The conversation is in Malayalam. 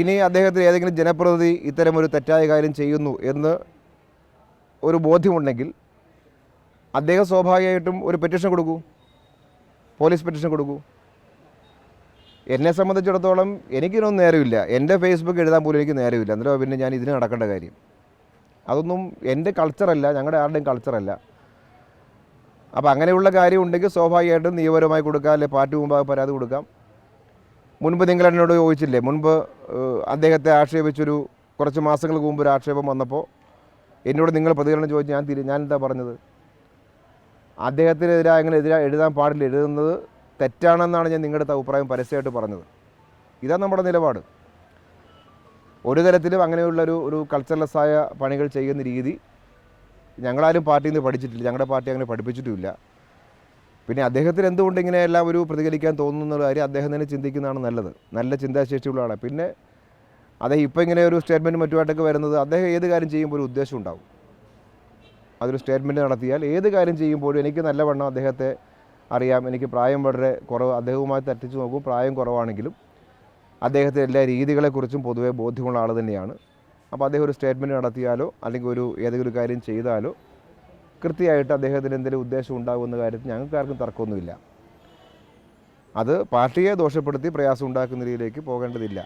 ഇനി അദ്ദേഹത്തിന് ഏതെങ്കിലും ജനപ്രതിനിധി ഇത്തരമൊരു തെറ്റായ കാര്യം ചെയ്യുന്നു എന്ന് ഒരു ബോധ്യമുണ്ടെങ്കിൽ അദ്ദേഹം സ്വാഭാവികമായിട്ടും ഒരു പെറ്റീഷൻ കൊടുക്കൂ. പോലീസ് പെറ്റീഷൻ കൊടുക്കൂ. എന്നെ സംബന്ധിച്ചിടത്തോളം എനിക്കിനൊന്നും നേരമില്ല. എന്റെ ഫേസ്ബുക്ക് എഴുതാൻ പോലും എനിക്ക് നേരമില്ല. എന്നിട്ടോ പിന്നെ ഞാൻ ഇതിന് നടക്കേണ്ട കാര്യം. അതൊന്നും എന്റെ കൾച്ചറല്ല ഞങ്ങളുടെ ആരുടെയും കൾച്ചറല്ല അപ്പോൾ അങ്ങനെയുള്ള കാര്യം ഉണ്ടെങ്കിൽ സ്വാഭാവികമായിട്ടും നിയമപരമായി കൊടുക്കാം അല്ലെങ്കിൽ പാർട്ടി മുമ്പാകെ പരാതി കൊടുക്കാം. മുൻപ് നിങ്ങൾ എന്നോട് ചോദിച്ചില്ലേ? മുൻപ് അദ്ദേഹത്തെ ആക്ഷേപിച്ചൊരു കുറച്ച് മാസങ്ങൾക്ക് മുമ്പ് ഒരു ആക്ഷേപം വന്നപ്പോൾ എന്നോട് നിങ്ങൾ പ്രതികരണം ചോദിച്ച് ഞാൻ തിരി ഞാൻ എന്താ പറഞ്ഞത്? അദ്ദേഹത്തിനെതിരായ അങ്ങനെ എതിരാ എഴുതാൻ പാടില്ല. എഴുതുന്നത് തെറ്റാണെന്നാണ് ഞാൻ നിങ്ങളുടെ അഭിപ്രായം പരസ്യമായിട്ട് പറഞ്ഞത്. ഇതാണ് നമ്മുടെ നിലപാട്. ഒരു തരത്തിലും അങ്ങനെയുള്ള ഒരു ഒരു കൾച്ചർലെസ് ആയ പണികൾ ചെയ്യുന്ന രീതി ഞങ്ങളാരും പാർട്ടിയിൽ നിന്ന് പഠിച്ചിട്ടില്ല. ഞങ്ങളുടെ പാർട്ടി അങ്ങനെ പഠിപ്പിച്ചിട്ടുമില്ല. പിന്നെ അദ്ദേഹത്തിന് എന്തുകൊണ്ട് ഇങ്ങനെയെല്ലാം ഒരു പ്രതികരിക്കാൻ തോന്നുന്ന കാര്യം അദ്ദേഹം തന്നെ ചിന്തിക്കുന്നതാണ് നല്ലത്. നല്ല ചിന്താശേഷിയുള്ള ആളാണ് പിന്നെ അദ്ദേഹം ഇപ്പോൾ ഇങ്ങനെ ഒരു സ്റ്റേറ്റ്മെന്റ് മറ്റുമായിട്ടൊക്കെ വരുന്നത് അദ്ദേഹം ഏത് കാര്യം ചെയ്യുമ്പോൾ ഒരു ഉദ്ദേശം ഉണ്ടാവും. അതൊരു സ്റ്റേറ്റ്മെന്റ് നടത്തിയാൽ ഏത് കാര്യം ചെയ്യുമ്പോഴും എനിക്ക് നല്ലവണ്ണം അദ്ദേഹത്തെ അറിയാം. എനിക്ക് പ്രായം വളരെ കുറവ് അദ്ദേഹവുമായി തട്ടിച്ച് നോക്കും. പ്രായം കുറവാണെങ്കിലും അദ്ദേഹത്തെ എല്ലാ രീതികളെക്കുറിച്ചും പൊതുവേ ബോധ്യമുള്ള ആൾ തന്നെയാണ്. അപ്പോൾ അദ്ദേഹം ഒരു സ്റ്റേറ്റ്മെന്റ് നടത്തിയാലോ അല്ലെങ്കിൽ ഒരു ഏതെങ്കിലും കാര്യം ചെയ്താലോ കൃത്യമായിട്ട് അദ്ദേഹത്തിന് എന്തെങ്കിലും ഉദ്ദേശം ഉണ്ടാകുമെന്ന കാര്യത്തിൽ ഞങ്ങൾക്ക് ആർക്കും തർക്കമൊന്നുമില്ല. അത് പാർട്ടിയെ ദോഷപ്പെടുത്തി പ്രയാസം ഉണ്ടാക്കുന്ന രീതിയിലേക്ക് പോകേണ്ടതില്ല.